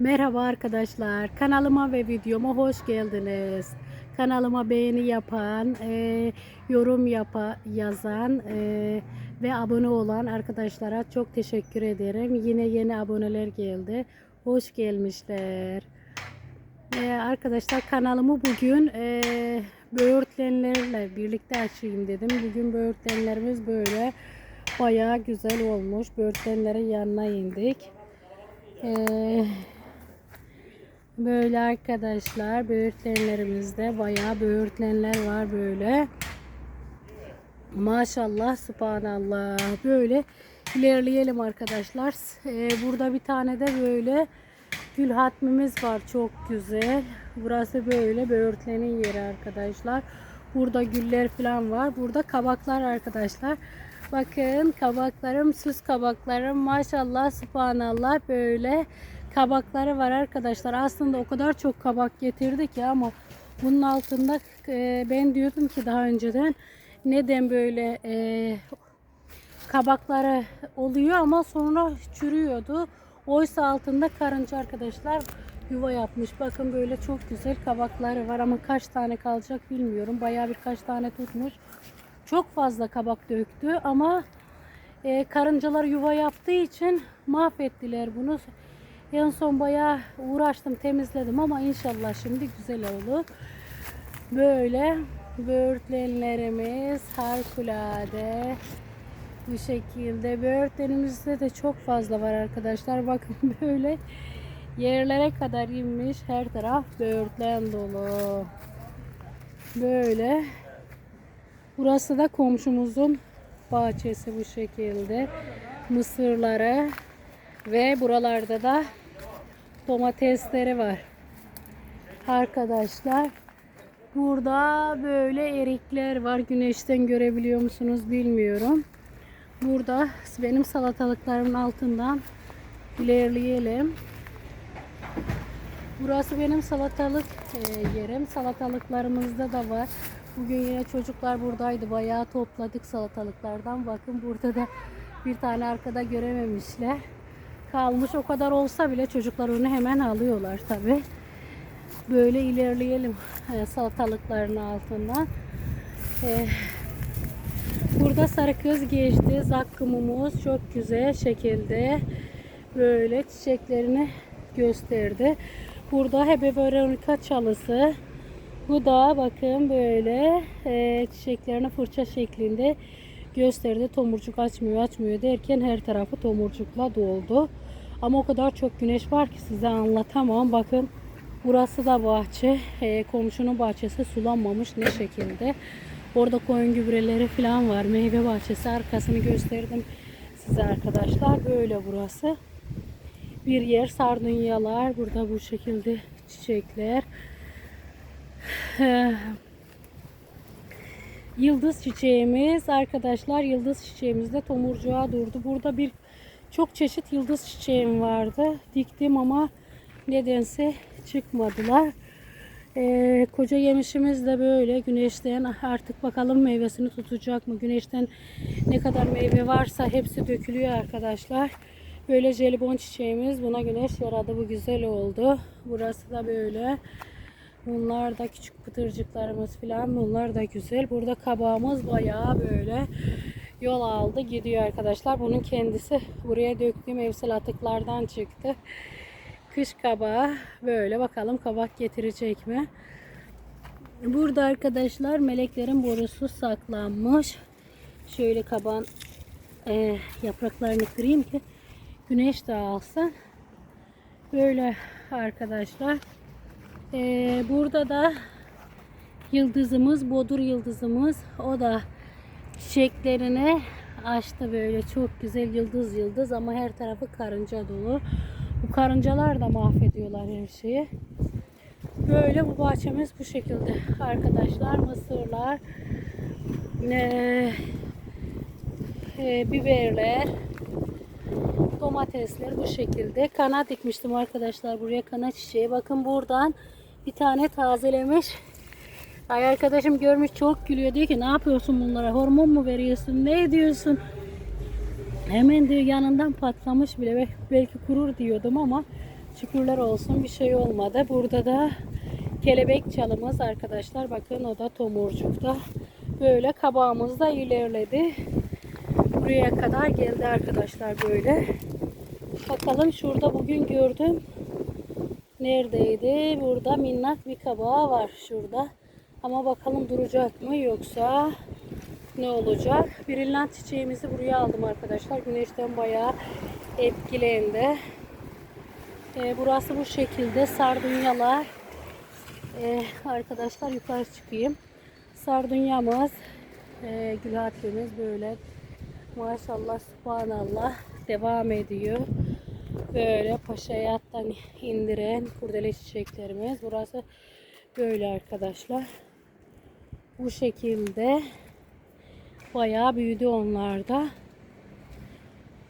Merhaba arkadaşlar. Kanalıma ve videoma hoş geldiniz. Kanalıma beğeni yapan, e, yorum yapa, yazan e, ve abone olan arkadaşlara çok teşekkür ederim. Yine yeni aboneler geldi. Hoş gelmişler. E, arkadaşlar kanalımı bugün e, böğürtlenlerle birlikte açayım dedim. Bugün böğürtlenlerimiz böyle bayağı güzel olmuş. Böğürtlenlerin yanına indik. Ee, böyle arkadaşlar böğürtlenlerimizde bayağı böğürtlenler var böyle. Maşallah subhanallah böyle ilerleyelim arkadaşlar. Ee, burada bir tane de böyle gül hatmimiz var çok güzel. Burası böyle böğürtlenin yeri arkadaşlar. Burada güller falan var. Burada kabaklar arkadaşlar. Bakın kabaklarım, süs kabaklarım maşallah subhanallah böyle kabakları var arkadaşlar. Aslında o kadar çok kabak getirdi ki ama bunun altında e, ben diyordum ki daha önceden neden böyle e, kabakları oluyor ama sonra çürüyordu. Oysa altında karınca arkadaşlar yuva yapmış. Bakın böyle çok güzel kabakları var ama kaç tane kalacak bilmiyorum. Bayağı birkaç tane tutmuş. Çok fazla kabak döktü ama e, karıncalar yuva yaptığı için mahvettiler bunu. En son bayağı uğraştım temizledim ama inşallah şimdi güzel olur. Böyle böğürtlenlerimiz harikulade bu şekilde. Böğürtlenimizde de çok fazla var arkadaşlar. Bakın böyle yerlere kadar inmiş. Her taraf böğürtlen dolu. Böyle Burası da komşumuzun bahçesi bu şekilde. Mısırları ve buralarda da domatesleri var. Arkadaşlar burada böyle erikler var. Güneşten görebiliyor musunuz bilmiyorum. Burada benim salatalıklarımın altından ilerleyelim. Burası benim salatalık e, yerim. Salatalıklarımızda da var. Bugün yine çocuklar buradaydı. Bayağı topladık salatalıklardan. Bakın burada da bir tane arkada görememişler. Kalmış o kadar olsa bile çocuklar onu hemen alıyorlar tabi. Böyle ilerleyelim e, salatalıkların altından. E, burada sarı kız geçti. Zakkumumuz çok güzel şekilde böyle çiçeklerini gösterdi. Burada Hebe Veronica çalısı. Bu da bakın böyle e, çiçeklerini fırça şeklinde gösterdi. Tomurcuk açmıyor açmıyor derken her tarafı tomurcukla doldu. Ama o kadar çok güneş var ki size anlatamam. Bakın burası da bahçe. E, komşunun bahçesi sulanmamış ne şekilde. Orada koyun gübreleri falan var. Meyve bahçesi arkasını gösterdim size arkadaşlar. Böyle burası. Bir yer sardunyalar. Burada bu şekilde çiçekler. Yıldız çiçeğimiz arkadaşlar yıldız çiçeğimizde tomurcuğa durdu. Burada bir çok çeşit yıldız çiçeğim vardı. Diktim ama nedense çıkmadılar. Ee, koca yemişimiz de böyle güneşten artık bakalım meyvesini tutacak mı? Güneşten ne kadar meyve varsa hepsi dökülüyor arkadaşlar. Böyle jelibon çiçeğimiz buna güneş yaradı. Bu güzel oldu. Burası da böyle. Bunlar da küçük pıtırcıklarımız falan. Bunlar da güzel. Burada kabağımız bayağı böyle yol aldı gidiyor arkadaşlar. Bunun kendisi buraya döktüğüm evsel atıklardan çıktı. Kış kabağı böyle bakalım kabak getirecek mi? Burada arkadaşlar meleklerin borusu saklanmış. Şöyle kaban e, yapraklarını kırayım ki güneş de alsın. Böyle arkadaşlar. Ee, burada da yıldızımız, bodur yıldızımız. O da çiçeklerini açtı böyle çok güzel yıldız yıldız ama her tarafı karınca dolu. Bu karıncalar da mahvediyorlar her şeyi. Böyle bu bahçemiz bu şekilde arkadaşlar. Mısırlar, ee, e, biberler, domatesler bu şekilde. Kanat dikmiştim arkadaşlar buraya kanat çiçeği. Bakın buradan bir tane tazelemiş. Ay arkadaşım görmüş çok gülüyor. Diyor ki ne yapıyorsun bunlara? Hormon mu veriyorsun? Ne ediyorsun? Hemen diyor yanından patlamış bile. Belki kurur diyordum ama Şükürler olsun bir şey olmadı. Burada da kelebek çalımız arkadaşlar. Bakın o da tomurcukta. Böyle kabağımız da ilerledi. Buraya kadar geldi arkadaşlar böyle. Bakalım şurada bugün gördüm. Neredeydi? Burada minnak bir kabağı var şurada. Ama bakalım duracak mı yoksa ne olacak? Brillant çiçeğimizi buraya aldım arkadaşlar. Güneşten bayağı etkilendi. Ee, burası bu şekilde sardunyalar. Ee, arkadaşlar yukarı çıkayım. Sardunyamız, e, gülhatlimiz böyle maşallah subhanallah devam ediyor. Böyle paşaya attan indiren kurdele çiçeklerimiz. Burası böyle arkadaşlar. Bu şekilde bayağı büyüdü onlar da.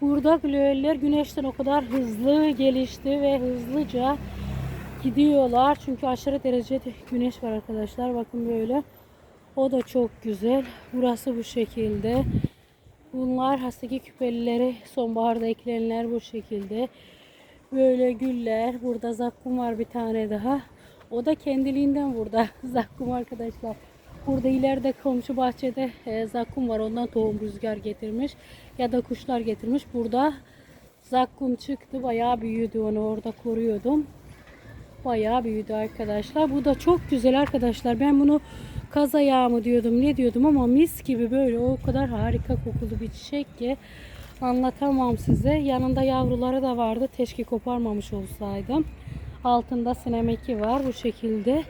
Burada glöller güneşten o kadar hızlı gelişti ve hızlıca gidiyorlar. Çünkü aşırı derecede güneş var arkadaşlar. Bakın böyle. O da çok güzel. Burası bu şekilde. Bunlar hastaki küpelileri sonbaharda eklenenler bu şekilde. Böyle güller. Burada zakkum var bir tane daha. O da kendiliğinden burada. zakkum arkadaşlar. Burada ileride komşu bahçede e, zakkum var. Ondan tohum rüzgar getirmiş. Ya da kuşlar getirmiş. Burada zakkum çıktı. Bayağı büyüdü. Onu orada koruyordum. Bayağı büyüdü arkadaşlar. Bu da çok güzel arkadaşlar. Ben bunu kaz ayağı mı diyordum ne diyordum ama mis gibi böyle o kadar harika kokulu bir çiçek ki anlatamam size. Yanında yavruları da vardı. Keşke koparmamış olsaydım. Altında sinemeki var bu şekilde.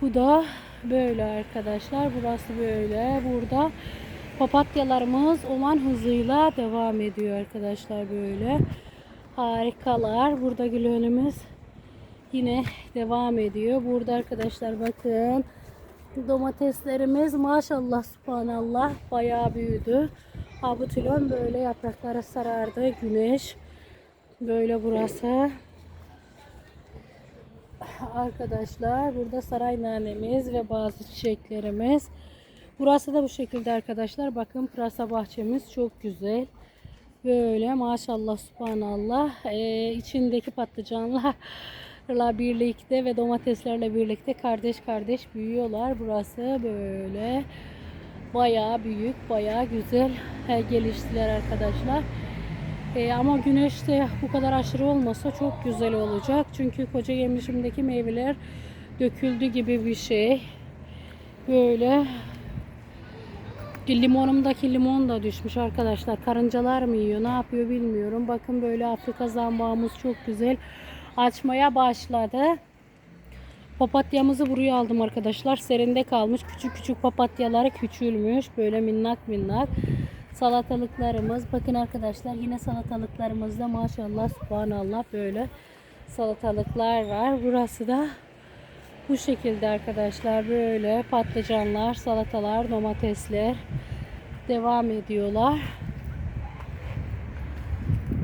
Bu da böyle arkadaşlar. Burası böyle. Burada papatyalarımız oman hızıyla devam ediyor arkadaşlar böyle. Harikalar. Burada gül önümüz yine devam ediyor. Burada arkadaşlar bakın domateslerimiz maşallah subhanallah bayağı büyüdü. Abutilon böyle yaprakları sarardı. Güneş böyle burası. Arkadaşlar burada saray nanemiz ve bazı çiçeklerimiz. Burası da bu şekilde arkadaşlar. Bakın pırasa bahçemiz çok güzel. Böyle maşallah subhanallah. Ee, içindeki patlıcanlarla birlikte ve domateslerle birlikte kardeş kardeş büyüyorlar. Burası böyle bayağı büyük, bayağı güzel e, geliştiler arkadaşlar. E, ama güneşte bu kadar aşırı olmasa çok güzel olacak. Çünkü koca yemişimdeki meyveler döküldü gibi bir şey. Böyle limonumdaki limon da düşmüş arkadaşlar. Karıncalar mı yiyor ne yapıyor bilmiyorum. Bakın böyle Afrika zambağımız çok güzel açmaya başladı. Papatyamızı buraya aldım arkadaşlar. Serinde kalmış. Küçük küçük papatyaları küçülmüş. Böyle minnak minnak. Salatalıklarımız. Bakın arkadaşlar yine salatalıklarımızda maşallah subhanallah böyle salatalıklar var. Burası da bu şekilde arkadaşlar böyle patlıcanlar, salatalar, domatesler devam ediyorlar.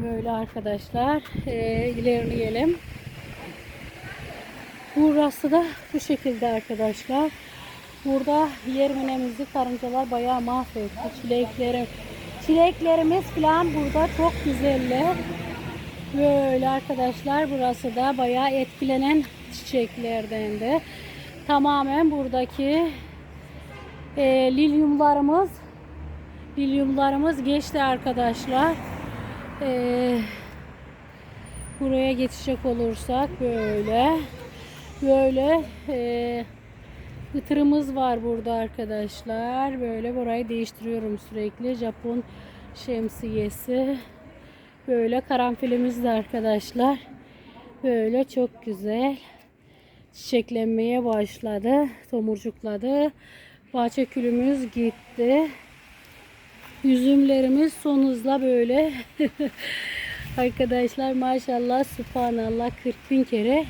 Böyle arkadaşlar ee, ilerleyelim. Burası da bu şekilde arkadaşlar. Burada yerminemizi karıncalar bayağı mahvetti. Çileklerim, çileklerimiz falan burada çok güzeller. Böyle arkadaşlar burası da bayağı etkilenen çiçeklerden de. Tamamen buradaki e, lilyumlarımız lilyumlarımız geçti arkadaşlar. E, buraya geçecek olursak böyle böyle e, Hıtırımız var burada arkadaşlar. Böyle burayı değiştiriyorum sürekli. Japon şemsiyesi. Böyle karanfilimiz de arkadaşlar. Böyle çok güzel. Çiçeklenmeye başladı. Tomurcukladı. Bahçe külümüz gitti. Üzümlerimiz son hızla böyle. arkadaşlar maşallah subhanallah 40 bin kere.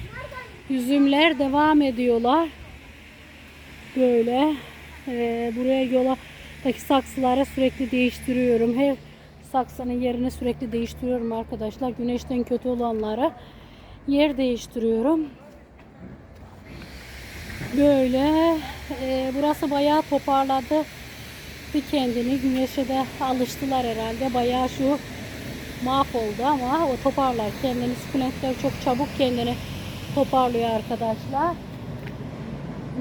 Üzümler devam ediyorlar. Böyle e, buraya yola daki saksılara sürekli değiştiriyorum. Her saksının yerini sürekli değiştiriyorum arkadaşlar. Güneşten kötü olanlara yer değiştiriyorum. Böyle e, burası bayağı toparladı bir kendini. Güneşe de alıştılar herhalde. Bayağı şu mahvoldu ama o toparlar kendini. Sukulentler çok çabuk kendini toparlıyor arkadaşlar.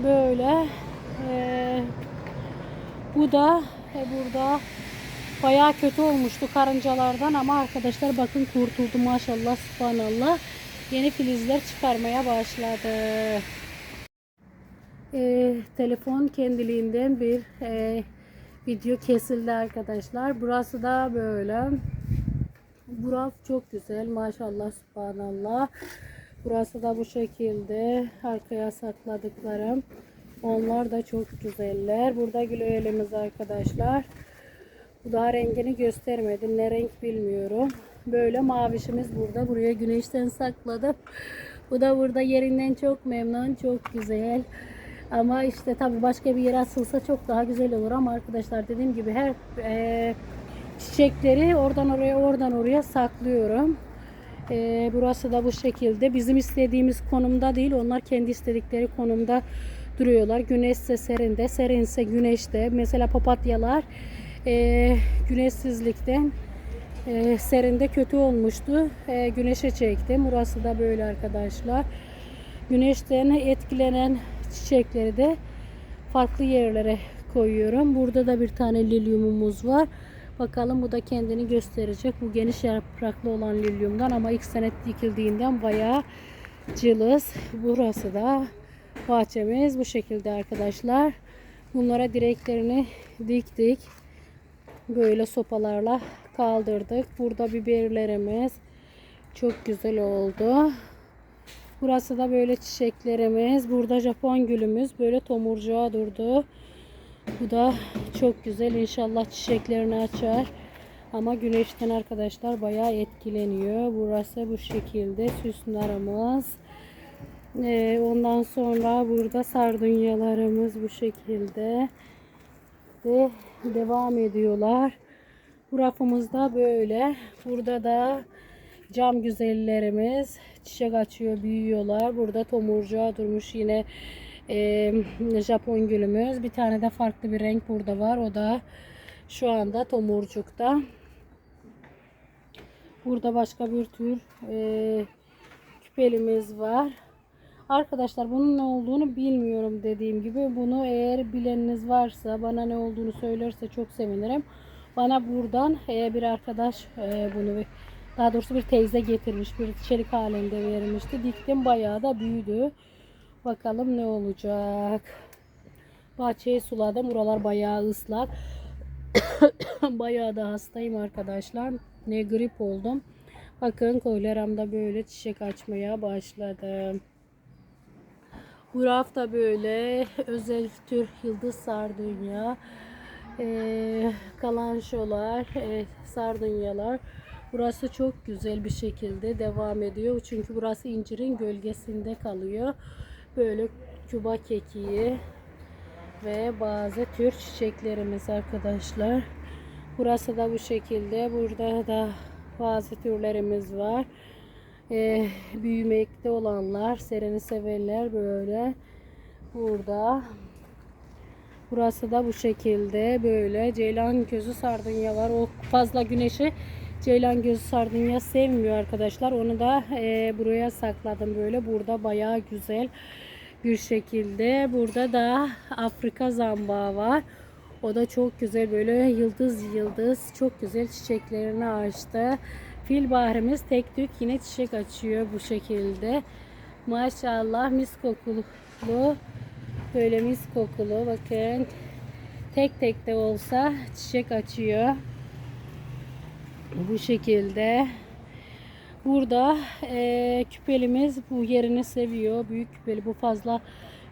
Böyle eee, bu da e, burada bayağı kötü olmuştu karıncalardan ama arkadaşlar bakın kurtuldu maşallah subhanallah. Yeni filizler çıkarmaya başladı. Ee, telefon kendiliğinden bir e, video kesildi arkadaşlar. Burası da böyle. Burası çok güzel maşallah subhanallah. Burası da bu şekilde arkaya sakladıklarım. Onlar da çok güzeller. Burada gülöğelimiz arkadaşlar. Bu daha rengini göstermedim. Ne renk bilmiyorum. Böyle mavişimiz burada. Buraya güneşten sakladım. Bu da burada yerinden çok memnun. Çok güzel. Ama işte tabii başka bir yere asılsa çok daha güzel olur ama arkadaşlar dediğim gibi her e, çiçekleri oradan oraya oradan oraya saklıyorum. E, burası da bu şekilde. Bizim istediğimiz konumda değil. Onlar kendi istedikleri konumda duruyorlar. Güneşse serinde, serinse güneşte. Mesela papatyalar e, güneşsizlikten e, serinde kötü olmuştu. E, güneşe çektim. Burası da böyle arkadaşlar. Güneşten etkilenen çiçekleri de farklı yerlere koyuyorum. Burada da bir tane lilyumumuz var. Bakalım bu da kendini gösterecek. Bu geniş yapraklı olan lilyumdan ama ilk sene dikildiğinden bayağı cılız. Burası da bahçemiz bu şekilde arkadaşlar. Bunlara direklerini diktik. Böyle sopalarla kaldırdık. Burada biberlerimiz çok güzel oldu. Burası da böyle çiçeklerimiz. Burada Japon gülümüz böyle tomurcuğa durdu. Bu da çok güzel. İnşallah çiçeklerini açar. Ama güneşten arkadaşlar bayağı etkileniyor. Burası bu şekilde süs narımız. Ee, ondan sonra burada sardunyalarımız bu şekilde. Ve devam ediyorlar. Bu rafımızda böyle. Burada da cam güzellerimiz çiçek açıyor, büyüyorlar. Burada tomurcuğa durmuş yine e, Japon gülümüz. Bir tane de farklı bir renk burada var. O da şu anda tomurcukta. Burada başka bir tür e, küpelimiz var. Arkadaşlar bunun ne olduğunu bilmiyorum dediğim gibi. Bunu eğer bileniniz varsa bana ne olduğunu söylerse çok sevinirim. Bana buradan e, bir arkadaş e, bunu daha doğrusu bir teyze getirmiş. Bir çelik halinde vermişti. Diktim bayağı da büyüdü. Bakalım ne olacak. Bahçeyi suladım. Buralar bayağı ıslak. bayağı da hastayım arkadaşlar. Ne grip oldum. Bakın koleramda böyle çiçek açmaya başladı. Bu rafta böyle özel tür yıldız sardunya, e, kalanşolar, e, sardunyalar. Burası çok güzel bir şekilde devam ediyor. Çünkü burası incirin gölgesinde kalıyor. Böyle küba kekiği ve bazı tür çiçeklerimiz arkadaşlar. Burası da bu şekilde. Burada da bazı türlerimiz var. Ee, büyümekte olanlar, sereni severler böyle. Burada. Burası da bu şekilde böyle. Ceylan gözü sardunya var. O fazla güneşi Ceylan gözü sardunya sevmiyor arkadaşlar. Onu da e, buraya sakladım böyle. Burada bayağı güzel bir şekilde. Burada da Afrika zambağı var. O da çok güzel böyle yıldız yıldız çok güzel çiçeklerini açtı. Fil bahrimiz tek tük yine çiçek açıyor bu şekilde. Maşallah mis kokulu. Böyle mis kokulu bakın. Tek tek de olsa çiçek açıyor. Bu şekilde. Burada e, küpelimiz bu yerini seviyor. Büyük küpeli bu fazla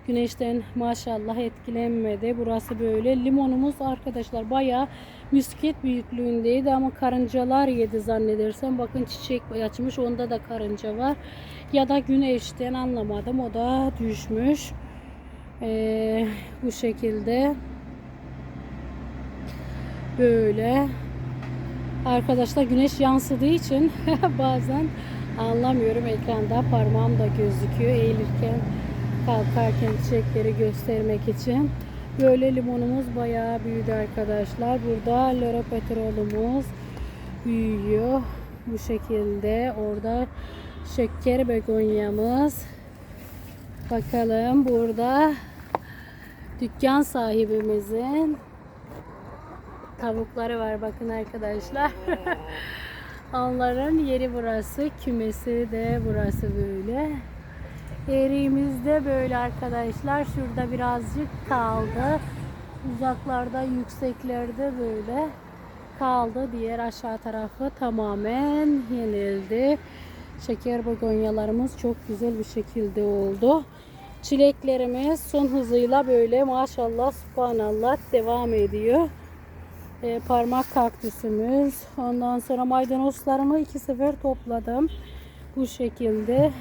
güneşten maşallah etkilenmedi. Burası böyle. Limonumuz arkadaşlar baya misket büyüklüğündeydi ama karıncalar yedi zannedersem. Bakın çiçek açmış onda da karınca var. Ya da güneşten anlamadım o da düşmüş. E, bu şekilde. Böyle. Arkadaşlar güneş yansıdığı için bazen anlamıyorum ekranda parmağım da gözüküyor eğilirken kalkarken çiçekleri göstermek için. Böyle limonumuz bayağı büyüdü arkadaşlar. Burada loropetrolumuz büyüyor. bu şekilde. Orada şeker begonyamız. Bakalım burada dükkan sahibimizin tavukları var bakın arkadaşlar. Onların yeri burası. Kümesi de burası böyle. Eriğimiz de böyle arkadaşlar. Şurada birazcık kaldı. Uzaklarda, yükseklerde böyle kaldı. Diğer aşağı tarafı tamamen yenildi. Şeker begonyalarımız çok güzel bir şekilde oldu. Çileklerimiz son hızıyla böyle maşallah subhanallah devam ediyor. E, parmak kaktüsümüz. Ondan sonra maydanozlarımı iki sefer topladım. Bu şekilde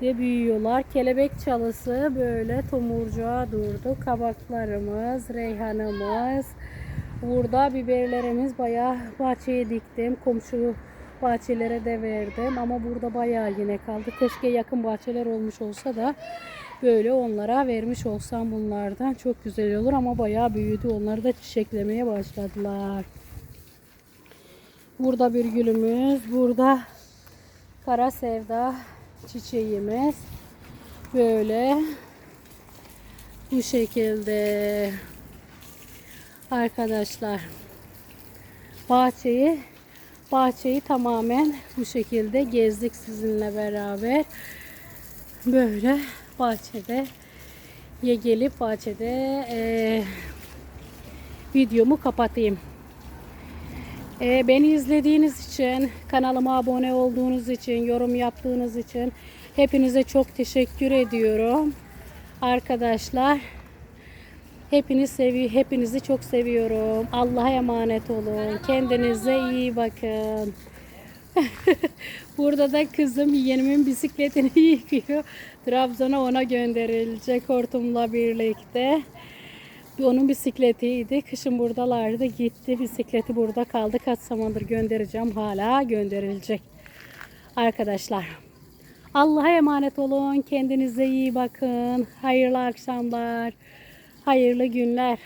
de büyüyorlar. Kelebek çalısı böyle tomurcuğa durdu. Kabaklarımız, reyhanımız. Burada biberlerimiz bayağı bahçeye diktim. Komşu bahçelere de verdim ama burada bayağı yine kaldı. Keşke yakın bahçeler olmuş olsa da böyle onlara vermiş olsam bunlardan çok güzel olur ama bayağı büyüdü. Onlar da çiçeklemeye başladılar. Burada bir gülümüz, burada kara sevda çiçeğimiz. Böyle bu şekilde arkadaşlar bahçeyi bahçeyi tamamen bu şekilde gezdik sizinle beraber. Böyle bahçede ye gelip bahçede eee, videomu kapatayım. Eee, beni izlediğiniz için, kanalıma abone olduğunuz için, yorum yaptığınız için hepinize çok teşekkür ediyorum. Arkadaşlar hepiniz sevi hepinizi çok seviyorum. Allah'a emanet olun. Kendinize iyi bakın. Burada da kızım yeğenimin bisikletini yıkıyor. Trabzon'a ona gönderilecek hortumla birlikte. Onun bisikletiydi. Kışın buradalardı. Gitti. Bisikleti burada kaldı. Kaç zamandır göndereceğim. Hala gönderilecek. Arkadaşlar. Allah'a emanet olun. Kendinize iyi bakın. Hayırlı akşamlar. Hayırlı günler.